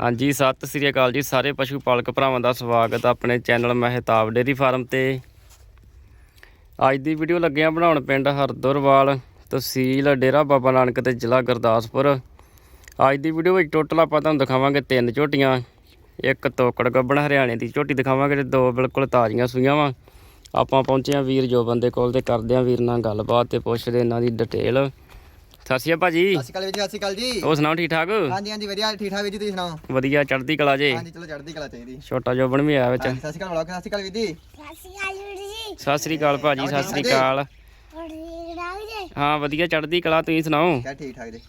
ਹਾਂਜੀ, ਸਤਿ ਸ੍ਰੀ ਅਕਾਲ ਜੀ ਸਾਰੇ ਪਸ਼ੂ ਪਾਲਕ ਭਰਾਵਾਂ ਦਾ ਸਵਾਗਤ ਆਪਣੇ ਚੈਨਲ ਮਹਿਤਾਬ ਡੇਰੀ ਫਾਰਮ ਤੇ। ਅੱਜ ਦੀ ਵੀਡੀਓ ਲੱਗਿਆ ਬਣਾਉਣ ਪਿੰਡ ਹਰਦੁਰਵਾਲ ਤਹਿਸੀਲ ਡੇਰਾ ਬਾਬਾ ਨਾਨਕ ਤੇ ਜ਼ਿਲ੍ਹਾ ਗੁਰਦਾਸਪੁਰ। ਅੱਜ ਦੀ ਵੀਡੀਓ ਵਿੱਚ ਟੋਟਲ ਆਪਾਂ ਤੁਹਾਨੂੰ ਦਿਖਾਵਾਂਗੇ ਤਿੰਨ ਝੋਟੀਆਂ, ਇੱਕ ਤੋਕੜ ਗੱਬਣ ਹਰਿਆਣੇ ਦੀ ਝੋਟੀ ਦਿਖਾਵਾਂਗੇ ਤੇ ਦੋ ਬਿਲਕੁਲ ਤਾਜ਼ੀਆਂ ਸੂਈਆਂ ਵਾ। ਆਪਾਂ ਪਹੁੰਚੇ ਹਾਂ ਵੀਰ ਜੋ ਬੰਦੇ ਕੋਲ ਤੇ ਕਰਦੇ ਹਾਂ ਵੀਰ ਨਾਲ ਗੱਲਬਾਤ ਤੇ ਪੁੱਛਦੇ ਇਹਨਾਂ ਦੀ ਡਿਟੇਲ ਸਤਿ ਸ਼੍ਰੀ ਅਕਾਲ ਭਾਜੀ। ਸਤਿ ਸ਼੍ਰੀ ਅਕਾਲ ਵੀਰ ਜੀ ਸਤਿ ਸ਼੍ਰੀ ਅਕਾਲ ਜੀ। ਹੋਰ ਸੁਣਾਓ ਠੀਕ ਠਾਕ? ਹਾਂਜੀ ਹਾਂਜੀ ਵਧੀਆ ਠੀਕ ਠਾਕ ਵੀਰ ਜੀ ਤੁਸੀਂ ਸੁਣਾਓ? ਵਧੀਆ ਚੜ੍ਹਦੀ ਕਲਾ ਜੇ। ਹਾਂਜੀ ਚਲੋ ਚੜ੍ਹਦੀ ਕਲਾ ਚਾਹੀਦੀ। ਛੋਟਾ ਜੋਬਨ ਵੀ ਆਇਆ ਵਿੱਚ। ਹਾਂਜੀ ਸਤਿ ਸ਼੍ਰੀ ਅਕਾਲ ਬਲੌਗ ਸਤਿ ਸ਼੍ਰੀ ਅਕਾਲ ਵੀਰ ਜੀ। ਸਤਿ ਸ੍ਰੀ ਅਕਾਲ ਭਾਜੀ ਸਤਿ ਸ੍ਰੀ ਅਕਾਲ। ਹਾਂ ਵਧੀਆ ਚੜ੍ਹਦੀ ਕਲਾ ਤੁਸੀਂ ਸੁਣਾਓ? ਕਿਆ ਠੀਕ ਠਾਕ ਜੀ।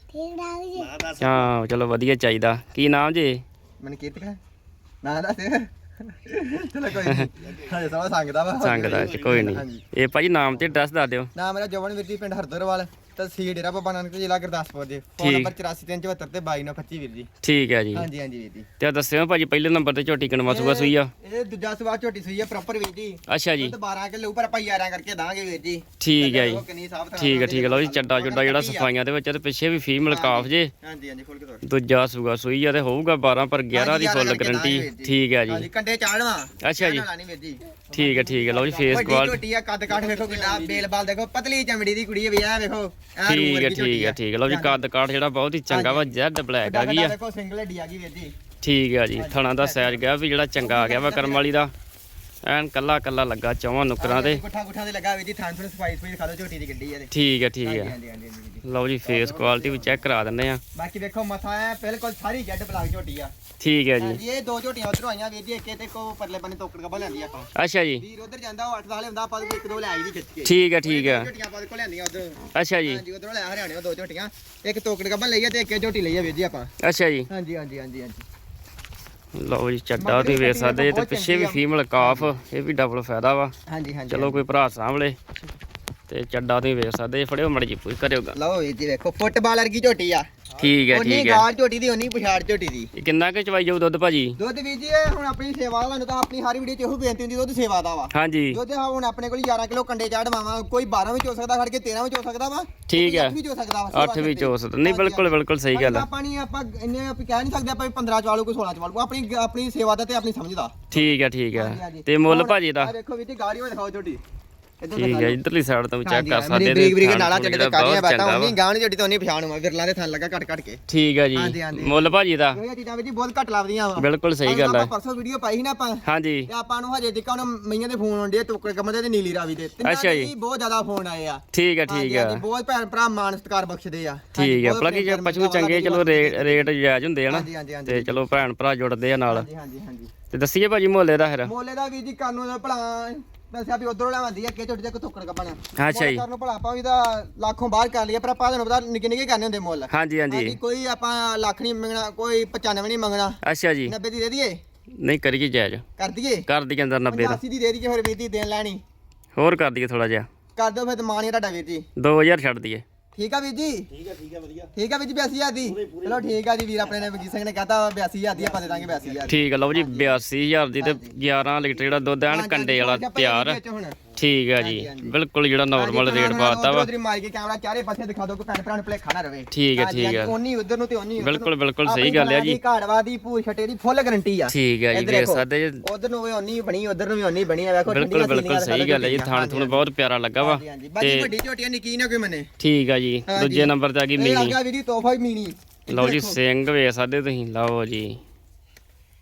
ਹਾਂ ਚਲੋ ਵਧੀਆ ਚਾਹੀਦਾ। ਕੀ ਨਾਮ ਜੇ? ਮੈਨੂੰ ਕੀਰਤ ਕਾ ਨਾ ਦੱਸ। ਚਲੋ ਕੋਈ ਨਹੀਂ ਹਾਂਜੀ ਸਭ ਸੰਗਦਾ ਵਾ। ਸੰਗਦਾ ਕੋਈ ਨਹੀਂ। ਇਹ ਭਾਜੀ ਨਾਮ ਤੇ ਐਡਰੈਸ ਦੱਸ ਦਿਓ। ਨਾ ਮੇਰਾ ਜਵਨ ਵੀਰ ਜੀ ਪਿੰਡ ਹਰਦਰਵਾਲ। ਤਹਿਸੀਲ ਡੇਰਾ ਬਾਬਾ ਨਾਨਕ ਜ਼ਿਲ੍ਹਾ ਗੁਰਦਾਸਪੁਰ ਜੀ ਫੋਨ ਠੀਕ। ਨੰਬਰ 8437 ਤੇ 2225 ਵੀਰ ਜੀ। ਠੀਕ ਹੈ ਜੀ। ਹਾਂਜੀ ਹਾਂਜੀ ਵੀਰ ਜੀ। ਤੇ ਦੱਸਿਓ ਭਾਜੀ ਪਹਿਲੇ ਨੰਬਰ ਤੇ ਝੋਟੀ ਕਣਵਾ ਸੂਆ ਸੂਈ ਆ? ਇਹ ਦੂਜਾ ਸਵਾਰ ਝੋਟੀ ਸੂਈ ਹੈ ਪ੍ਰੋਪਰ ਵੀਰ ਜੀ। ਅੱਛਾ ਜੀ। ਦੁੱਧ 12 ਕਿਲੋ ਉੱਪਰ ਆਪਾਂ 11 ਕਰਕੇ ਦਾਂਗੇ ਵੀਰ ਜੀ। ਠੀਕ ਹੈ ਜੀ। ਠੀਕ ਹੈ ਠੀਕ ਹੈ। ਲਓ ਜੀ ਚੱਡਾ ਚੁੱਡਾ ਜਿਹੜਾ ਸਫਾਈਆਂ ਦੇ ਵਿੱਚ ਆ ਤੇ ਪਿੱਛੇ ਵੀ ਫੀਮੇਲ ਕਾਫ ਜੇ। ਹਾਂਜੀ ਹਾਂਜੀ ਫੁੱਲ ਕੇ ਤੋੜ। ਦੂਜਾ ਸੂਆ ਸੂਈ ਆ ਤੇ ਹੋਊਗਾ 12 ਪਰ 11 ਦੀ ਫੁੱਲ ਗਰੰਟੀ। ਠੀਕ ਹੈ ਜੀ। ਹਾਂਜੀ ਕੰਡੇ ਚਾੜਵਾ। ਅੱਛਾ ਜੀ। ਨਹੀਂ ਵੀਰ ਜੀ। ਠੀਕ ਹੈ ਠੀਕ ਹੈ। ਲਓ ਜੀ ਫੇਸ ਵੱਡੀ ਕੁਆਲ ਝੋਟੀ ਆ ਕੱਦ ਕਾਠ ਵੇਖੋ ਕਿੰਨਾ ਬੇਲ ਬਾਲ ਦੇਖੋ ਪਤਲੀ ਚਮੜੀ ਦੀ ਕੁੜੀ ਹੈ ਵੀ ਆ ਵੇਖੋ ਐਂ ਰੂਹ ਠੀਕ ਹੈ ਵਰਗੀ ਝੋਟੀ ਠੀਕ ਹੈ ਆ। ਠੀਕ ਹੈ। ਲਓ ਜੀ ਕੱਦ ਕਾਠ ਜਿਹੜਾ ਬਹੁਤ ਹੀ ਚੰਗਾ ਵਾ ਜੈਡ ਬਲੈਕ ਆ ਗਈ ਆ। ਦੇਖੋ ਸਿੰਗਲ ਹੱਡੀ ਆ ਗਈ ਵੀਰ ਜੀ। ਠੀਕ ਹੈ ਜੀ ਥਣਾ ਦਾ ਸਾਈਜ਼ ਗਿਆ ਵੀ ਜਿਹੜਾ ਚੰਗਾ ਆ ਗਿਆ ਵਾ ਕਰਮ ਵਾਲੀ ਦਾ। ਐਨ ਕੱਲਾ ਕੱਲਾ ਲੱਗਾ ਚੌਵਾਂ ਨੁਕਰਾਂ ਤੇ। ਗੁੱਠਾ ਗੁੱਠਾ ਦੇ ਲੱਗਾ ਵੀਰ ਜੀ ਥਾਂ ਸਫ਼ਾਈ ਸਫ਼ਾਈ ਖਾ ਲਓ ਝੋਟੀ ਦੀ ਗੱਡੀ ਤੇ ਠੀਕ ਹੈ ਠੀਕ ਹੈ ਹਾਂਜੀ ਹਾਂਜੀ ਲਓ ਜੀ ਫੇਸ ਕੁਆਲਿਟੀ ਵੀ ਚੈੱਕ ਕਰਾ ਦਿੰਨੇ ਆ। ਬਾਕੀ ਵੇਖੋ ਮਥਾ ਹੈ ਬਿਲਕੁਲ ਸਾਰੀ ਜੈਡ ਬਲਾਕ ਝੋਟੀ ਆ। ਠੀਕ ਹੈ ਜੀ। ਇਹ ਦੋ ਝੋਟੀਆਂ ਉਧਰੋਂ ਆਈਆਂ ਵੀਰ ਜੀ ਇੱਕ ਤੇ ਕੋ ਪਰਲੇ ਬੰਨੇ ਤੋਕੜ ਕੱਬਾ ਲੈਂਦੀ ਆਪਾਂ। ਅੱਛਾ ਜੀ। ਵੀਰ ਉਧਰ ਜਾਂਦਾ ਉਹ 8 ਸਾਲੇ ਹੁੰਦਾ ਆਪਾਂ ਇੱਕ ਦੋ ਲੈ ਆਈ ਦੀ ਖਿੱਚ ਕੇ। ਠੀਕ ਹੈ ਠੀਕ ਹੈ ਝੋਟੀਆਂ ਆਪਾਂ ਕੋਲ ਲੈਂਦੀਆਂ ਉਧਰ। ਅੱਛਾ ਜੀ। ਹਾਂਜੀ ਉਧਰੋਂ ਲੈ ਹਰਿਆਣੇ ਦੋ ਝੋਟੀਆਂ। ਇੱਕ ਤੋਕੜ ਕੱਬਾ ਲਈ ਆ ਤੇ ਇੱਕ ਝੋਟੀ ਲਈ ਆ ਵੀਰ ਜੀ ਆਪਾਂ। ਅੱਛਾ ਜੀ। ਹਾਂਜੀ ਹਾਂਜੀ ਹਾਂਜੀ ਹਾਂਜੀ। ਲਓ ਜੀ ਚੱਡਾ ਤੁਸੀਂ ਵੇਖ ਸਕਦੇ ਜੇ ਤੇ ਪਿੱਛੇ ਵੀ ਫੀਮੇਲ ਕਾਫ ਇਹ ਵੀ ਡਬਲ ਫਾਇਦਾ ਵਾ। ਹਾਂਜੀ ਹਾਂਜੀ ਚਲੋ ਕੋਈ ਭਰਾ ਸਾਂਭਲੇ। ਤੇ ਚੱਡਾ ਤੁਸੀਂ ਵੇਖ ਸਕਦੇ ਜੇ ਫੜਿਓ ਮੜੀ ਜੀ ਪੂਰੀ ਕਰਿਓ ਗੱਲ। ਲਓ ਵੀਰ ਜੀ ਵੇਖੋ ਫੁੱਟਬਾਲ ਵਰਗੀ ਝੋਟੀ ਆ। ਠੀਕ ਹੈ ਠੀਕ ਹੈ। ਗਾੜ ਝੋਟੀ ਦੀ ਉਨੀ ਪਛਾੜ ਝੋਟੀ ਦੀ। ਇਹ ਕਿੰਨਾ ਕੁ ਚਵਾਈ ਜਾਊ ਦੁੱਧ ਭਾਜੀ? ਦੁੱਧ ਵੀਰ ਜੀ ਇਹ ਹੁਣ ਆਪਣੀ ਸੇਵਾ ਦਾ ਤੁਹਾਨੂੰ ਤਾਂ ਆਪਣੀ ਹਰ ਵੀਡੀਓ 'ਚ ਇਹੋ ਬੇਨਤੀ ਹੁੰਦੀ ਦੁੱਧ ਸੇਵਾ ਦਾ ਵਾ। ਹਾਂਜੀ। ਦੁੱਧ ਹੁਣ ਆਪਣੇ ਕੋਲ 11 ਕਿਲੋ ਕੰਡੇ ਚਾੜਵਾਵਾ ਕੋਈ 12 ਵਿੱਚ ਹੋ ਸਕਦਾ ਖੜ ਕੇ 13 ਵਿੱਚ ਹੋ ਸਕਦਾ ਵਾ ਠੀਕ ਹੈ। ਅੱਠ ਵਿੱਚ ਹੋ ਸਕਦਾ ਵਾ ਅੱਠ ਵਿੱਚ ਹੋ ਸਕਦਾ। ਨਹੀਂ ਬਿਲਕੁਲ ਬਿਲਕੁਲ ਸਹੀ ਗੱਲ ਆਪਾਂ ਨਹੀਂ ਆਪਾਂ ਇੰਨੇ ਆਪਾਂ ਕਹਿ ਨਹੀਂ ਸਕਦੇ ਆਪਾਂ ਵੀ 15 ਚਵਾਲੂ ਕੋਈ 16 ਚਵਾਲੂ ਆਪਣੀ ਆਪਣੀ ਸੇਵਾ ਦਾ ਤੇ ਆਪਣੀ ਸਮਝ ਦਾ। ਠੀਕ ਹੈ ਠੀਕ ਹੈ। ਤੇ ਮੁੱਲ ਭਾਜੀ ਦਾ? ਦੇਖੋ ਵੀਰ ਜੀ ਗਾੜੀ ਦਿਖਾਓ ਝੋਟੀ। ਇੱਧਰ ਠੀਕ ਹੈ ਇਧਰਲੀ ਸਾਈਡ ਤੋਂ ਵੀ ਚੈੱਕ ਕਰ ਸਕਦੇ ਬਰੀਕ ਬਰੀਕ ਨਾਲਾ ਚੱਡੇ ਤੇ ਕਾੜੀਆਂ ਬੈਠਾ ਉਨੀ ਵਾ। ਗਾਣ ਝੋਟੀ ਤੋਂ ਨਹੀਂ ਪਛਾਣ ਹੋਵਾ ਵਿਰਲਾ ਦੇ ਥਣ ਲੱਗਾ ਕੱਟ ਕੱਟ ਕੇ। ਠੀਕ ਹੈ ਜੀ। ਮੁੱਲ ਭਾਜੀ ਦਾ। ਇਹ ਚੀਜ਼ਾਂ ਵੀਰ ਜੀ ਬਹੁਤ ਘੱਟ ਲੱਭਦੀਆਂ ਵਾ। ਬਿਲਕੁਲ ਸਹੀ ਗੱਲ ਹੈ। ਆਪਾਂ ਪਰਸੋਂ ਵੀਡੀਓ ਪਾਈ ਸੀ ਨਾ ਆਪਾਂ ਹਾਂਜੀ। ਤੇ ਆਪਾਂ ਨੂੰ ਹਜੇ ਤੱਕ ਉਹਨਾਂ ਮਈਆਂ ਦੇ ਫੋਨ ਆਉਂਦੇ ਟੋਕਰ ਕਮਦੇ ਤੇ ਨੀਲੀ ਰਾਵੀ ਦੇ। ਅੱਛਾ ਦੇ ਜੀ। ਬਹੁਤ ਜ਼ਿਆਦਾ ਫੋਨ ਆਏ ਆ। ਠੀਕ ਹੈ ਠੀਕ ਹੈ। ਬਹੁਤ ਭੈਣ ਭਰਾ ਮਾਨ ਸਤਿਕਾਰ ਬਖਸ਼ਦੇ ਆ। ਠੀਕ ਹੈ ਭਲਾ ਕਿ ਜੇ ਪਸ਼ੂ ਚੰਗੇ ਚਲੋ ਰੇਟ ਜਾਇਜ਼ ਹੁੰਦੇ ਨਾ। ਹਾਂਜੀ ਤੇ ਚਲੋ ਭੈਣ ਭਰਾ ਜੁੜਦੇ ਆ ਨਾਲ। ਹਾਂਜੀ ਹਾਂਜੀ ਹਾਂਜੀ। ਤੇ ਦੱਸੀਏ ਭਾਜੀ ਮੁੱਲੇ ਦਾ ਫਿਰ। ਮੋਲੇ ਦਾ ਵੀ ਜੀ ਕਾਨੂੰ ਦਾ ਭਲਾ ਦੱਸਿਆ ਵੀ ਉਧਰੋਂ ਲੈਵਾਂਦੀ ਆ ਕਿ ਛੋਟੇ ਜਿਹਾ ਟੋਕਰ ਕੱਪਣਾ। ਅੱਛਾ ਜੀ। ਕਰਨ ਭਲਾ ਆਪਾਂ ਵੀ ਦਾ ਲੱਖੋਂ ਬਾਹਰ ਕਰ ਲਈਏ ਪਰ ਆਪਾਂ ਤੁਹਾਨੂੰ ਪਤਾ ਨਿੱਕੇ ਨਿੱਕੇ ਕਰਨੇ ਹੁੰਦੇ ਮੁੱਲ। ਹਾਂਜੀ ਹਾਂਜੀ। ਕੋਈ ਆਪਾਂ ਲੱਖ ਨਹੀਂ ਮੰਗਣਾ ਕੋਈ 95 ਨਹੀਂ ਮੰਗਣਾ। ਅੱਛਾ ਜੀ। 90 ਦੀ ਦੇ ਦਈਏ? ਨਹੀਂ ਕਰੀਏ ਜਾਇਜ਼? ਕਰ ਦਈਏ? ਕਰ ਦੀ ਅੰਦਰ 90 ਦਾ। 85 ਦੀ ਦੇ ਦਈਏ ਫਿਰ ਵੀਰ ਦੀ ਦੇਣ ਲੈਣੀ। ਹੋਰ ਕਰ ਦਈਏ ਥੋੜਾ ਜਿਹਾ। ਕਰ ਦਿਓ ਫਿਰ ਮਾਨ ਹੀ ਤੁਹਾਡਾ ਵੀਰ ਜੀ। 2000 ਛੱਡ ਦਈਏ। ਠੀਕ ਆ ਵੀਰ ਜੀ? ਠੀਕ ਆ ਠੀਕ ਆ ਵਧੀਆ। ਠੀਕ ਆ ਵੀਰ ਜੀ 82000 ਦੀ। ਚਲੋ ਠੀਕ ਆ ਜੀ ਵੀਰ ਆਪਣੇ ਨੇ ਵਜੀਤ ਸਿੰਘ ਨੇ ਕਹਤਾ 82000 ਦੀ ਆਪਾਂ ਦੇ ਦਾਂਗੇ 82000 ਠੀਕ ਹੈ ਲਓ ਜੀ 82000 ਦੀ ਤੇ 11 ਲੀਟਰ ਜਿਹੜਾ ਦੁੱਧ ਐਨ ਕੰਡੇ ਵਾਲਾ ਤਿਆਰ। ਠੀਕ ਹੈ ਜੀ। ਬਿਲਕੁਲ ਜਿਹੜਾ ਨਾਰਮਲ ਰੇਟ ਪਾਤਾ ਵਾ। ਉਧਰ ਮਾਰ ਕੇ ਕੈਮਰਾ ਚਾਰੇ ਪਾਸੇ ਦਿਖਾ ਦਿਓ ਕਿ ਭੈਣ ਭਰਾ ਨੂੰ ਭੁਲੇਖਾ ਨਾ ਰਵੇ। ਠੀਕ ਹੈ, ਠੀਕ ਹੈ। ਉਨੀ ਉਧਰ ਨੂੰ ਤੇ ਉਨੀ ਬਿਲਕੁਲ। ਬਿਲਕੁਲ ਸਹੀ ਗੱਲ ਹੈ ਜੀ। ਘਾੜਵਾ ਦੀ ਪੂਰ ਛਟੇ ਦੀ ਫੁੱਲ ਗਾਰੰਟੀ ਆ। ਠੀਕ ਹੈ ਜੀ ਦੇਖੋ। ਸਕਦੇ ਜੀ। ਉਧਰ ਨੂੰ ਵੀ ਉਨੀ ਬਣੀ ਉਧਰ ਨੂੰ ਵੀ ਉਨੀ ਬਣੀ ਆ। ਵੇਖੋ ਬਿਲਕੁਲ ਬਿਲਕੁਲ ਸਹੀ ਗੱਲ ਹੈ ਜੀ। ਥਾਣ ਥੁਣ ਬਹੁਤ ਪਿਆਰਾ ਲੱਗਾ ਵਾ। ਤੇ ਵੱਡੀ ਝੋਟੀਆਂ ਨਿੱਕੀ ਨਾ ਕੋਈ ਮੰਨੇ। ਠੀਕ ਆ ਜੀ। ਦੂਜੇ ਨੰਬਰ ਤੇ ਆ ਗਈ ਮੀਨੀ ਲੱਗਾ ਵੀਰੀ ਤੋਹਫਾ ਹੀ ਮੀਨੀ ਲਓ ਜੀ ਸਿੰਘ ਵੇਖ ਸਕਦੇ ਤੁਸੀਂ ਲਓ ਜੀ।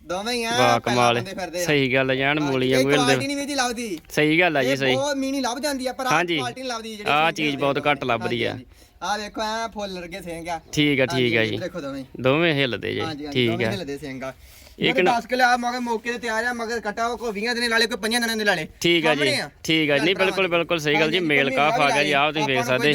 ਦੋਵੇਂ ਹੀ ਆ ਵਾਹ ਕਮਾਲ ਆ। ਸਹੀ ਗੱਲ ਹੈ ਜਾਨ ਮੂਲੀ ਵਾਂਗੂ ਕੁਆਲਿਟੀ ਹਿਲਦੇ ਨਹੀਂ ਵੀ ਜੀ ਲੱਭਦੀ। ਸਹੀ ਗੱਲ ਹੈ ਜੀ ਇਹ ਸਹੀ। ਬਹੁਤ ਮੀਨੀ ਲੱਭ ਜਾਂਦੀ ਆ ਪਰ ਆਹ ਹਾਂਜੀ। ਕੁਆਲਿਟੀ ਨਹੀਂ ਲੱਭਦੀ ਜਿਹੜੀ ਆਹ ਚੀਜ਼ ਬਹੁਤ। ਘੱਟ ਲੱਭਦੀ ਆ। ਆਹ ਵੇਖੋ ਐ ਫੁੱਲ ਲੱਗੇ ਸਿੰਘ ਆ। ਠੀਕ ਆ ਠੀਕ ਆ ਜੀ। ਦੇਖੋ ਦੋਵੇਂ ਦੋਵੇਂ ਹਿਲਦੇ ਜੀ। ਹਾਂਜੀ ਹਾਂਜੀ ਠੀਕ ਦੋਵੇਂ ਆ। ਹਿਲਦੇ ਸਿੰਘ ਆ। ਇੱਕ ਨਾ- 10 ਕਿਲੋ ਆ ਮਗਰ ਮੌਕੇ ਤੇ ਤਿਆਰ ਆ ਮਗਰ ਕਟਾ ਉਹ ਕੋ 20 ਦਿਨ ਲਾਲੇ ਕੋਈ 5 ਦਿਨਾਂ ਦੇ ਲਾਲੇ ਠੀਕ ਆ ਜੀ। ਠੀਕ ਆ ਨਹੀਂ ਬਿਲਕੁਲ ਬਿਲਕੁਲ ਸਹੀ ਗੱਲ ਜੀ ਮੇਲ ਕਾਫ ਆ ਗਿਆ ਜੀ ਆਹ ਤੁਸੀਂ ਵੇਖ ਸਕਦੇ।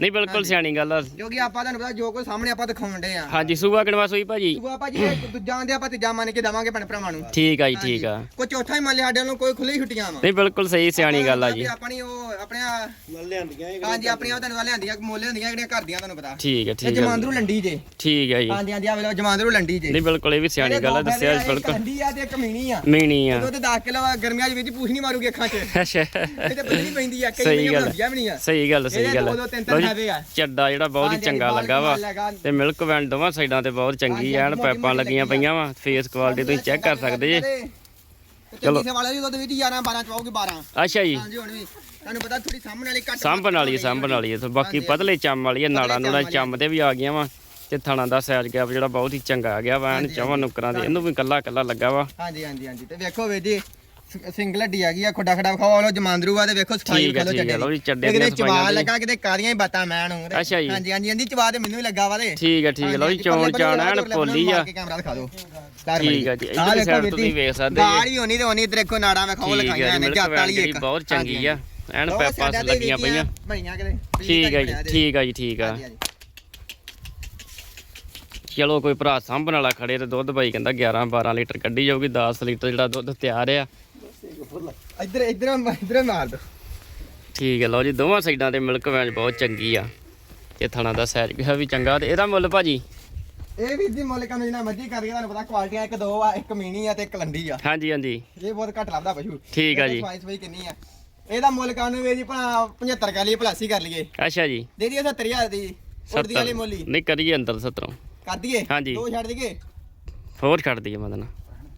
ਨਹੀਂ ਬਿਲਕੁਲ ਸਿਆਣੀ ਗੱਲ ਆ। ਜੋ ਕਿ ਆਪਾਂ ਤੁਹਾਨੂੰ ਪਤਾ ਜੋ ਕੋਈ ਸਾਹਮਣੇ ਆਪਾਂ ਦਿਖਾਉਣ ਦੇ ਆ। ਹਾਂਜੀ ਸੂਆ ਕਿਣਵਾ ਸੂਈ ਭਾਜੀ? ਤੂੰ ਆਪਾਂ ਜੀ ਇਹ ਦੂਜਾ ਆਂਦੇ ਆਪਾਂ ਤੀਜਾ ਮੰਨ ਕੇ ਦਵਾਂਗੇ ਭੈਣ ਭਰਾਵਾਂ ਨੂੰ। ਠੀਕ ਆ ਜੀ ਠੀਕ ਆ। ਕੋਈ ਚੌਥਾ ਹੀ ਮੰਨ ਲਿਆ ਸਾਡੇ ਨੂੰ ਕੋਈ ਖੁੱਲੀ ਛੁੱਟੀਆਂ ਵਾ। ਨਹੀਂ ਬਿਲਕੁਲ ਸਹੀ ਸਿਆਣੀ ਗੱਲ ਆ ਜੀ। ਆਪਣੀ ਉਹ ਆਪਣੇ ਹਾਂਜੀ ਆਪਣੀਆਂ ਉਹ ਤੁਹਾਨੂੰ ਲਿਆਂਦੀਆਂ ਮੋਲੇ ਹੁੰਦੀਆਂ ਜਿਹੜੀਆਂ ਘਰ ਦੀਆਂ ਤੁਹਾਨੂੰ ਪਤਾ। ਠੀਕ ਆ ਠੀਕ ਆ। ਜਮਾਂਦਰੂ ਲੰਡੀ ਜੇ। ਠੀਕ ਆ ਜੀ। ਹਾਂਜੀ ਹਾਂਜੀ ਆ ਵੇਲੋ ਜਮਾਂਦਰੂ ਲੰਡੀ ਜੇ। ਨਹੀਂ ਬਿਲਕੁਲ ਇਹ ਵੀ ਸਿਆਣੀ ਗੱਲ ਆ ਇਹਦੇ ਦੱਸਿਆ ਬਿਲਕੁਲ। ਕੰਡੀ ਆ ਤੇ ਕਮੀਣੀ ਆ। ਮੀਣੀ ਆ। ਦੁੱਧ 10 ਕਿਲੋ ਗਰਮੀਆਂ ਦੇ ਵਿੱਚ ਪੂਛ ਨਹੀਂ ਮਾਰੂਗੀ ਅੱਖਾਂ 'ਚ। ਅੱਛਾ। ਇਹ ਤੇ ਬੜੀ ਪੈਂਦੀ ਆ ਕਈ ਸਹੀ ਗੱਲ। ਬਣਾਉਂਦੀਆਂ ਵੀ ਨਹੀਂ ਆ। ਸਹੀ ਗੱਲ ਸਹੀ ਗੱਲ ਲਓ ਜੀ। ਚੱਡਾ ਜਿਹੜਾ ਬਹੁਤ ਹੀ ਹਾਂਜੀ, ਚੰਗਾ ਬਹੁਤ ਲੱਗਾ ਵਾ। ਲੱਗਾ। ਤੇ ਮਿਲਕ ਵੈਨ ਦੋਵਾਂ ਸਾਈਡਾਂ ਤੇ ਬਹੁਤ ਚੰਗੀ ਹਾਂਜੀ, ਐਨ ਮੋਟੀ ਲੱਗੀਆਂ ਲੱਗੀ ਪਈਆਂ ਵਾ। ਫੇਸ ਕੁਆਲਿਟੀ ਤੁਸੀਂ ਚੈੱਕ ਕਰ ਸਕਦੇ ਜੇ। ਚਲੋ ਚਲੋ। ਕਿਸੇ ਵਾਲੇ ਦੀ ਦੁੱਧ ਵਿੱਚ 11 12 ਚਵਾਉਗੀ 12 ਅੱਛਾ ਜੀ। ਹਾਂਜੀ ਹੁਣ ਵੀ। ਤੁਹਾਨੂੰ ਪਤਾ ਥੋੜੀ ਸਾਹਮਣੇ ਵਾਲੀ ਘੱਟ ਸਾਂਭਣ ਵਾਲੀ ਸਾਂਭਣ ਵਾਲੀ ਹੈ ਤੇ ਬਾਕੀ ਪਤਲੇ ਚੰਮ ਵਾਲੀ ਹੈ ਨਾੜਾ ਨੂੜਾ ਚੰਮ ਤੇ ਵੀ ਆ ਗਈਆਂ ਵਾ। ਤੇ ਥਣਾ ਦਾ ਸਾਈਜ਼ ਗੈਪ ਜਿਹੜਾ ਬਹੁਤ ਹੀ ਚੰਗਾ ਆ ਗਿਆ ਵਾ ਐਨ ਚਵਾਂ ਨੁਕਰਾਂ ਦੇ ਇਹਨੂੰ ਵੀ ਕੱਲਾ ਕੱਲਾ ਲੱਗਾ ਵਾ। ਹਾਂਜੀ ਹਾਂਜੀ ਹਾਂਜੀ। ਤੇ ਵੇਖੋ ਵੇ ਜੀ ਸਿੰਗਲ ਹੱਡੀ ਆ ਗਈ ਆ ਖੋਡਾ ਖੜਾ ਵਿਖਾਓ ਲੋ ਜਮਾਂਦਰੂ ਆ ਤੇ ਵੇਖੋ ਸਫ਼ਾਈ ਹੈ, ਲਓ ਠੀਕ ਹੈ, ਲਓ ਜੀ, ਚੱਡੇ ਦੀਆਂ ਚਵਾ ਲੱਗਾ ਕਿਤੇ ਕਾਦੀਆਂ ਹੀ ਬਾਤਾਂ ਮੈਂ ਨੂੰ ਅੱਛਾ ਜੀ। ਹਾਂਜੀ ਹਾਂਜੀ ਹਾਂਜੀ ਚਵਾ ਤੇ ਮੈਨੂੰ ਹੀ ਲੱਗਾ ਵਾ ਤੇ। ਠੀਕ ਹੈ ਠੀਕ ਹੈ ਲਓ ਜੀ ਚੋਣ ਚਾਣ ਐਨ ਪੋਲੀ ਆ। ਕੈਮਰਾ ਦਿਖਾ ਦਿਓ। ਠੀਕ ਹੈ ਜੀ ਇਧਰ ਸਾਈਡ ਤੁਸੀਂ ਵੇਖ ਸਕਦੇ ਜੀ ਗਾੜੀ ਹੋਣੀ ਤੇ ਹੋਣੀ ਤੇ ਦੇਖੋ ਨਾੜਾ ਵਿਖਾਓ ਠੀਕ ਲਗਾਈਆਂ ਹੈ ਨੇ ਜੱਤ ਵਾਲੀ ਇੱਕ। ਬਹੁਤ ਚੰਗੀ ਆ। ਐਨ ਲਓ, ਪੈਪਾਂ ਸਾਡਾ ਤੇ ਲੱਗੀਆਂ ਪਈਆਂ। ਠੀਕ ਹੈ ਜੀ ਠੀਕ ਹੈ ਜੀ ਠੀਕ ਆ। ਚਲੋ ਕੋਈ ਭਰਾ ਸਾਂਭਣ ਵਾਲਾ ਖੜੇ ਤੇ ਦੁੱਧ ਬਾਈ ਕਹਿੰਦਾ 11 12 ਲੀਟਰ ਕੱਢੀ ਜਾਊਗੀ 10 ਲੀਟਰ ਜਿਹੜਾ ਦੁੱਧ ਤਿਆਰ ਆ। ਇੱਧਰ ਇੱਧਰ ਇੱਧਰ ਮਾਰ ਦੋ। ਠੀਕ ਹੈ ਲਓ ਜੀ ਦੋਵਾਂ ਸਾਈਡਾਂ ਤੇ ਮਿਲਕ ਵੈਨ ਬਹੁਤ ਚੰਗੀ ਆ। ਇਹ ਥਣਾ ਦਾ ਸਾਈਜ਼ ਵੀ ਹੈ ਵੀ ਚੰਗਾ ਤੇ ਇਹਦਾ ਮੁੱਲ ਭਾਜੀ? ਇਹ ਵੀ ਦੀ ਮੁੱਲ ਕੰਮ ਜਿੰਨਾ ਮਰਜ਼ੀ ਕਰ ਗਿਆ ਤੁਹਾਨੂੰ ਪਤਾ ਕੁਆਲਟੀਆਂ ਇੱਕ ਦੋ ਆ ਇੱਕ ਮੀਣੀ ਆ ਤੇ ਇੱਕ ਲੰਡੀ ਆ। ਹਾਂਜੀ ਹਾਂਜੀ। ਇਹ ਬਹੁਤ ਘੱਟ ਲੱਭਦਾ ਪਸ਼ੂ। ਠੀਕ ਆ ਜੀ। ਸਵਾਈ ਸਵਾਈ ਕਿੰਨੀ ਆ। ਇਹਦਾ ਮੁੱਲ ਕਾਨੂੰ ਵੇ ਜੀ ਭਲਾ 75 ਕਰ ਲਈਏ ਪਲਾਸੀ ਕਰ ਲਈਏ। ਅੱਛਾ ਜੀ। ਦੇ ਦਈਏ 70000 ਦੀ ਉੜਦੀ ਵਾਲੀ ਮੁੱਲੀ ਨਹੀਂ ਕਰੀਏ ਅੰਦਰ 17 ਕਰ ਦਈਏ? ਹਾਂਜੀ। ਦੋ ਛੱਡ ਦਈਏ? ਹੋਰ ਛੱਡ ਦਈਏ ਮਦਨ।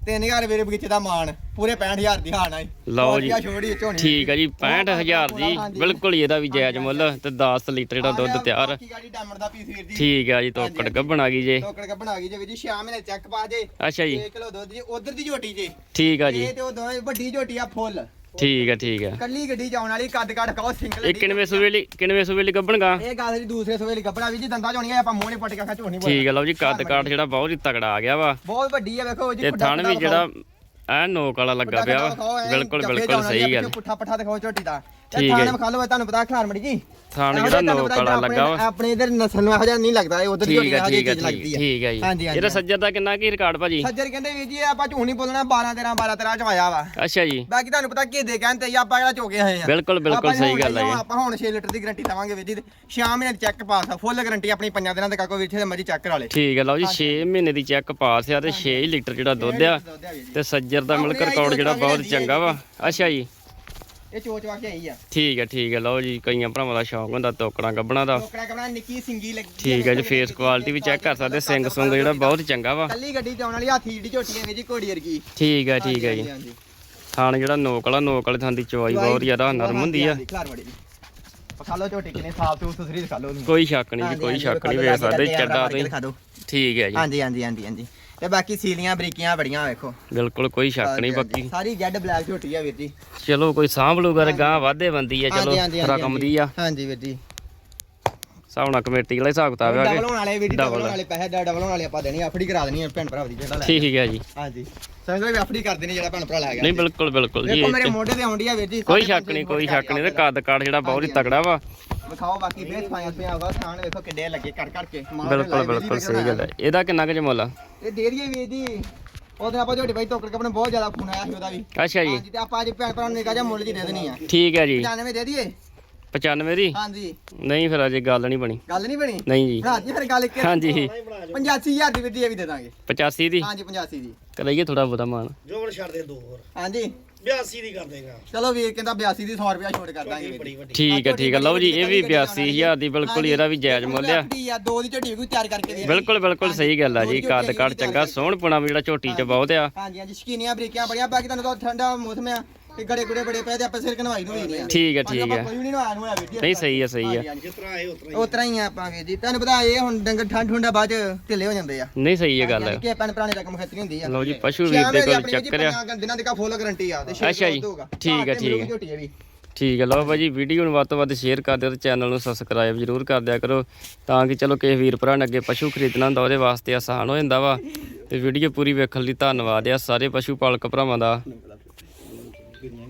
3000 ਮੇਰੇ ਬਗੀਚੇ ਦਾ ਮਾਣ ਪੂਰੇ 65000 ਦੀ ਹਾਣ ਲਓ ਜੀ। ਛੋੜੀ ਝੋਣੀ ਠੀਕ ਆ ਜੀ 65000 ਦੀ। ਬਿਲਕੁਲ ਹੀ ਇਹਦਾ ਵੀ ਜਾਇਜ਼ ਮੁੱਲ ਤੇ 10 ਲੀਟਰ ਜਿਹੜਾ ਦੁੱਧ ਤਿਆਰ। ਬਾਕੀ ਗਾੜੀ ਡਾਮਰ ਦਾ ਪੀਸ ਵੀਰ ਜੀ। ਠੀਕ ਆ ਜੀ ਤੋਕੜ ਗੱਭਣ ਆ ਗਈ ਜੇ। ਟੋਕੜ ਕੇ ਬਣਾ ਗਈ ਜੇ ਵੀਰ ਜੀ 6 ਮਹੀਨੇ ਚੈੱਕ ਪਾ ਜੇ। ਅੱਛਾ ਜੀ। 1 ਕਿਲੋ ਦੁੱਧ ਜੀ ਉਧਰ ਦੀ ਝੋਟੀ ਜੇ। ਠੀਕ ਆ ਜੀ। ਇਹ ਤੇ ਉਹ ਦੋਵੇਂ ਵੱਡੀ ਝੋਟੀ ਆ ਫੁੱਲ। ਠੀਕ ਆ ਠੀਕ ਆ। ਕੱਲੀ ਗੱਡੀ ਚ ਆਉਣ ਵਾਲੀ ਕੱਦ ਕੱਦ ਖਾਓ ਸਿੰਗਲ ਇਹ ਕਿੰਨਵੇਂ ਸੂਵੇ ਲਈ ਕਿੰਨਵੇਂ ਸੂਵੇ ਲਈ ਗੱਭਣਗਾ ਇਹ ਗੱਲ ਜੀ ਦੂਸਰੇ ਸਵੇਲੇ ਲਈ ਗੱਬੜਾ ਵੀ ਜੀ ਦੰਦਾਂ ਚੋਣੀਆਂ ਆਪਾਂ ਮੂੰਹ ਨੇ ਪੱਟ ਕੇ ਝੋਣੀ ਠੀਕ ਆ ਲਓ ਜੀ ਕੱਦ ਕਾਠ ਜਿਹੜਾ ਬਹੁਤ ਹੀ ਤਗੜਾ ਆ ਗਿਆ ਵਾ। ਬਹੁਤ ਵੱਡੀ ਆ ਵੇਖੋ ਜੀ ਤੇ ਥਣ ਵੀ ਜਿਹੜਾ ਐ ਨੋਕ ਵਾਲਾ ਲੱਗਾ ਪਿਆ ਵਾ। ਬਿਲਕੁਲ ਬਿਲਕੁਲ ਸਹੀ ਗੱਲ। ਪੁੱਠਾ ਪੱਠਾ ਦਿਖਾਓ ਝੋਟੀ ਦਾ। ਠੀਕ ਹੈ ਥਾਣ। ਵਿਖਾ ਲਓ ਤੁਹਾਨੂੰ ਪਤਾ ਖਲਾਰ ਮੜੀ ਜੀ। ਥਣ ਜਿਹੜਾ ਜਿਹਾ ਨੋਕ ਵਾਲਾ ਲੱਗਾ ਵਾ? ਆਪਣੇ ਇਧਰ ਨਸਲ ਨੂੰ ਇਹੋ ਜਿਹਾ ਨਹੀਂ ਲੱਗਦਾ ਇਹ ਉਧਰ ਦੀ ਆ ਚੀਜ਼ ਲੱਗਦੀ ਆ। ਠੀਕ ਆ ਜੀ। ਹਾਂਜੀ, ਹਾਂਜੀ, ਇਹਦਾ ਸੱਜਰ ਦਾ ਕਿੰਨਾ ਕੀ ਰਿਕਾਰਡ ਭਾਜੀ? ਸੱਜਰ ਕਹਿੰਦੇ ਵੀ ਜੀ ਆਪਾਂ ਨਹੀਂ ਬੋਲਣਾ 12 13 12 13 ਚ ਆਇਆ ਵਾ। ਅੱਛਾ ਜੀ। ਬਾਕੀ ਤੁਹਾਨੂੰ ਪਤਾ ਕੀ ਦੇ ਕਹਿੰਦੇ ਜੀ ਆਪਾਂ ਜਿਹੜਾ ਚੋਕੇ ਆਏ ਆ। ਬਿਲਕੁਲ ਬਿਲਕੁਲ ਸਹੀ ਹੁਣ ਗੱਲ ਹੈ ਆਪਾਂ ਹੁਣ 6 ਲੀਟਰ ਦੀ ਗਾਰੰਟੀ ਦਵਾਂਗੇ ਵੀਰ ਜੀ ਤੇ ਛੇ ਮਹੀਨੇ ਦੀ ਚੈੱਕ ਪਾਸ ਆ ਫੁੱਲ ਗਾਰੰਟੀ ਆਪਣੀ ਪੰਜਾਂ ਦਿਨਾਂ ਦੇ ਕਾਕੋ ਵੀਰ ਜੀ ਮਰਜ਼ੀ ਚੈੱਕ ਕਰਾ ਲੇ। ਠੀਕ ਹੈ ਲਓ ਜੀ 6 ਮਹੀਨੇ ਦੀ ਚੈੱਕ ਪਾਸ ਆ ਤੇ 6 ਲੀਟਰ ਜਿਹੜਾ ਦੁੱਧ ਆ ਤੇ ਸੱਜਰ ਦਾ ਮਿਲਕ ਰਿਕਾਰਡ ਜਿਹੜਾ ਬਹੁਤ ਚੰਗਾ ਵਾ। ਅੱਛਾ ਜੀ। ਇਹ ਚੋਚ ਵਾ ਕੇ ਆਈ ਆ। ਠੀਕ ਹੈ ਠੀਕ ਹੈ ਲਓ ਜੀ ਕਈਆਂ ਭਰਾਵਾਂ ਦਾ ਸ਼ੌਂਕ ਹੁੰਦਾ ਤੋਕੜਾਂ ਗੱਬਣਾ ਦਾ। ਟੋਕਰਾ ਕਪੜਾ ਨਿੱਕੀ ਸਿੰਗੀ ਲੱਗੀ ਠੀਕ ਹੈ ਜੀ ਫੇਸ ਕੁਆਲਿਟੀ ਵੀ ਚੈੱਕ ਕਰ ਸਕਦੇ ਸਿੰਘ ਸੁੰਗ ਜਿਹੜਾ ਬਹੁਤ ਚੰਗਾ ਵਾ। ਕੱਲੀ ਗੱਡੀ ਚ ਆਉਣ ਵਾਲੀ ਹਾਥੀ ਜਿਹੜੀ ਝੋਟੀ ਵੀਰ ਜੀ ਘੋੜੀ ਵਰਗੀ। ਠੀਕ ਹੈ ਠੀਕ ਹੈ ਜੀ। ਹਾਂਜੀ। ਥਾਣ ਜਿਹੜਾ ਨੋਕ ਵਾਲਾ ਨੋਕ ਵਾਲੇ ਥਾਂ ਦੀ ਚਵਾਈ ਬਹੁਤ ਜ਼ਿਆਦਾ ਨਰਮ ਹੁੰਦੀ ਆ। ਖਲਾਰ ਬੜੀ। ਦੀ ਝੋਟੀ ਕਿਨੇ ਸਾਫ਼ ਸੂਫ ਸੁਥਰੀ ਦਿਖਾ ਲਓ ਕੋਈ ਸ਼ੱਕ ਨਹੀਂ ਜੀ ਕੋਈ ਸ਼ੱਕ ਨਹੀਂ ਵੇਖ ਸਕਦੇ ਚੱਡਾ ਤੁਸੀਂ। ਠੀਕ ਹੈ ਜੀ। ਹਾਂਜੀ ਹਾਂਜੀ ਹਾਂਜੀ ਹਾਂਜੀ। ਤੇ ਬਾਕੀ ਸੀਲੀਆਂ ਬਰੀਕੀਆਂ ਬੜੀਆਂ ਵੇਖੋ। ਬਿਲਕੁਲ ਕੋਈ ਸ਼ੱਕ ਨਹੀਂ। ਬਾਕੀ ਸਾਰੀ ਜੈਡ ਬਲੈਕ ਝੋਟੀ ਆ ਵੀਰ ਜੀ। ਚਲੋ ਕੋਈ ਸਾਂਭ ਲੂਗਾ ਤੇ ਗਾਂ ਵਾਧੇ ਬੰਦੀ ਆ ਚਲੋ ਰਕਮ ਦੀ ਆ। ਹਾਂਜੀ। ਵੀਰ ਜੀ। ਨਾਲ ਕਮੇਟੀ ਵਾਲੇ ਹਿਸਾਬ ਕਿਤਾਬ ਆ ਡਬਲ ਗਏ ਹੋਣ ਵਾਲੇ ਵੀਰ। ਡਬਲ ਵਾਲੇ ਪੈਸੇ ਡਬਲ ਹੋਣ ਵਾਲੇ ਆਪਾਂ ਦੇਣੀ ਆਪਣੀ ਕਰਾ ਦੇਣੀ ਭੈਣ ਭਰਾ ਦੀ ਜਿਹੜਾ ਲੈ ਠੀਕ ਹੈ ਜੀ। ਹਾਂਜੀ। ਸਮਝ ਵੀ ਆਪਣੀ ਕਰ ਦੇਣੀ ਜਿਹੜਾ ਭੈਣ ਭਰਾ ਲੈ ਗਿਆ। ਨਹੀਂ ਬਿਲਕੁਲ ਬਿਲਕੁਲ ਜੀ ਦੇਖੋ ਮੇਰੇ ਮੋਢੇ ਤੇ ਆਉਂਦੀ ਆ ਵੀਰ ਜੀ ਕੋਈ ਸ਼ੱਕ ਨਹੀਂ ਕੋਈ ਸ਼ੱਕ ਨਹੀਂ ਤੇ ਕੱਦ ਜਿਹੜਾ ਬਹੁਤ ਹੀ ਤਗੜਾ ਵਾ। ਵਿਖਾਓ ਬਾਕੀ ਬੇਸ ਪਾਇਆ ਪਿਆ ਵਾ ਥਾਣ ਵੇਖੋ ਕਿੱਡੇ ਲੱਗੇ ਕੱਟ ਕੱਟ ਕੇ ਮਾਰ ਬਿਲਕੁਲ ਬਿਲਕੁਲ ਸਹੀ ਗੱਲ ਹੈ। ਇਹਦਾ ਕਿੰਨਾ ਕੁ ਜਮੋਲਾ ਇਹ ਡੇਰੀਏ ਵੀਰ ਜੀ ਉਹਦੇ ਆਪਾਂ ਝੋਟੀ ਬਾਈ ਤੋਕੜ ਕੱਪੜੇ ਬਹੁਤ ਜ਼ਿਆਦਾ ਫੋਨ ਆਇਆ ਸੀ ਉਹਦਾ ਵੀ। ਅੱਛਾ ਜੀ। ਹਾਂਜੀ ਤੇ ਆਪਾਂ ਅੱਜ ਭੈਣ ਭਰਾ ਨੂੰ ਨਿਕਾ ਜਾ ਮੁੱਲ ਜੀ ਦੇ ਦੇਣੀ ਆ। ਠੀਕ ਹੈ ਜੀ। 95 ਦੇ ਦਈਏ? 95 ਦੀ? ਹਾਂਜੀ। ਨਹੀਂ ਫਿਰ ਅਜੇ ਗੱਲ ਨਹੀਂ ਬਣੀ। ਗੱਲ ਨਹੀਂ ਬਣੀ? ਨਹੀਂ ਜੀ। ਬਣਾ ਜੀ ਫਿਰ ਗੱਲ ਇੱਕ। ਹਾਂਜੀ। 85000 ਦੀ ਵੀ ਦੇ ਦਾਂਗੇ। 85 ਦੀ? ਹਾਂਜੀ 85 ਦੀ। ਕਰਾਈਏ ਥੋੜਾ ਬਹੁਤਾ ਮਾਨ ਜੋੜ ਛੱਡ ਦੇ ਦੋ ਹੋਰ। ਹਾਂਜੀ। 82 ਦੀ ਕਰ ਦੇਗਾ। ਚਲੋ ਵੀਰ ਕਹਿੰਦਾ 82 ਦੀ 100 ਰੁਪਿਆ ਛੋਟ ਕਰ ਦਾਂਗੇ ਵੀਰ। ਬੜੀ ਜੀ। ਵੱਡੀ। ਠੀਕ ਹੈ ਠੀਕ ਹੈ ਲਓ ਜੀ ਇਹ ਵੀ 82000 ਦੀ ਬਿਲਕੁਲ ਹੀ ਇਹਦਾ ਵੀ ਜਾਇਜ਼ ਮੁੱਲ ਆ। ਵੱਡੀ ਆ ਦੋ ਦੀ ਝੋਟੀ ਵੀ ਕੋਈ ਤਿਆਰ ਕਰਕੇ ਦੇ ਬਿਲਕੁਲ ਬਿਲਕੁਲ ਸਹੀ ਗੱਲ ਆ ਜੀ। ਕੱਦ ਕਾਠ ਚੰਗਾ ਸੋਹਣਪੁਣਾ ਵੀ ਜਿਹੜਾ ਝੋਟੀ 'ਚ ਬਹੁਤ ਆ। ਹਾਂਜੀ ਹਾਂਜੀ ਸ਼ਕੀਨੀਆਂ ਬਰੀਕੀਆਂ ਬੜੀਆਂ ਬਾਕੀ ਤੁਹਾਨੂੰ ਤਾਂ ਠੰਡਾ ਮੌਸਮ ਆ। ਤੇ ਗੜੇ ਗੁੜੇ ਬੜੇ ਪਏ ਤੇ ਆਪਾਂ ਸਿਰ ਕਨਵਾਈ ਨੂੰ ਵੀ ਨਹੀਂ ਆ। ਠੀਕ ਹੈ ਠੀਕ ਹੈ ਕੋਈ ਵੀ ਨਹੀਂ ਨਵਾਇਆ ਨੂੰ ਹੋਇਆ ਵੀਰ ਨਹੀਂ ਸਹੀ ਹੈ ਸਹੀ ਹੈ ਜਿਸ ਤਰ੍ਹਾਂ ਆਏ ਉਸ ਤਰ੍ਹਾਂ ਹੀ ਆ। ਆਪਾਂ ਵੀਰ ਜੀ। ਤੁਹਾਨੂੰ ਪਤਾ ਇਹ ਹੁਣ ਡੰਗਰ ਠੰਡ ਠੁੰਡਾ ਬਾਅਦ ਚ ਢਿੱਲੇ ਹੋ ਜਾਂਦੇ ਆ। ਨਹੀਂ ਸਹੀ ਹੈ ਗੱਲ ਯਾਨੀ ਕਿ ਭੈਣ ਭਰਾ ਦੀ ਰਕਮ ਖਤਰੀ ਹੁੰਦੀ ਆ। ਲਓ ਜੀ ਪਸ਼ੂ ਵੀਰ ਦੇ ਕੋਲ ਚੱਕਰ ਆ। ਆ ਦਿਨਾਂ ਦੀ ਕਾ ਫੁੱਲ ਗਾਰੰਟੀ ਆ ਤੇ ਅੱਛਾ ਜੀ। ਠੀਕ ਹੈ, ਠੀਕ ਹੈ। ਠੀਕ ਹੈ ਲਓ ਭਾਜੀ ਵੀਡੀਓ ਨੂੰ ਵੱਧ ਤੋਂ ਵੱਧ ਸ਼ੇਅਰ ਕਰ ਦਿਓ ਤੇ ਚੈਨਲ ਨੂੰ ਸਬਸਕ੍ਰਾਈਬ ਜ਼ਰੂਰ ਕਰ ਦਿਆ ਕਰੋ ਤਾਂ ਕਿ ਚਲੋ ਕਿਸੇ ਵੀਰ ਭਰਾ ਨੇ ਅੱਗੇ ਪਸ਼ੂ ਖਰੀਦਣਾ ਹੁੰਦਾ ਉਹਦੇ ਵਾਸਤੇ ਆਸਾਨ ਹੋ ਜਾਂਦਾ ਵਾ। ਤੇ ਵੀਡੀਓ ਪੂਰੀ ਵੇਖਣ ਲਈ ਧੰਨਵਾਦ ਆ ਸਾਰੇ ਪਸ਼ੂ ਪਾਲਕ ਭਰਾਵਾਂ ਦਾ। เป็นหยัง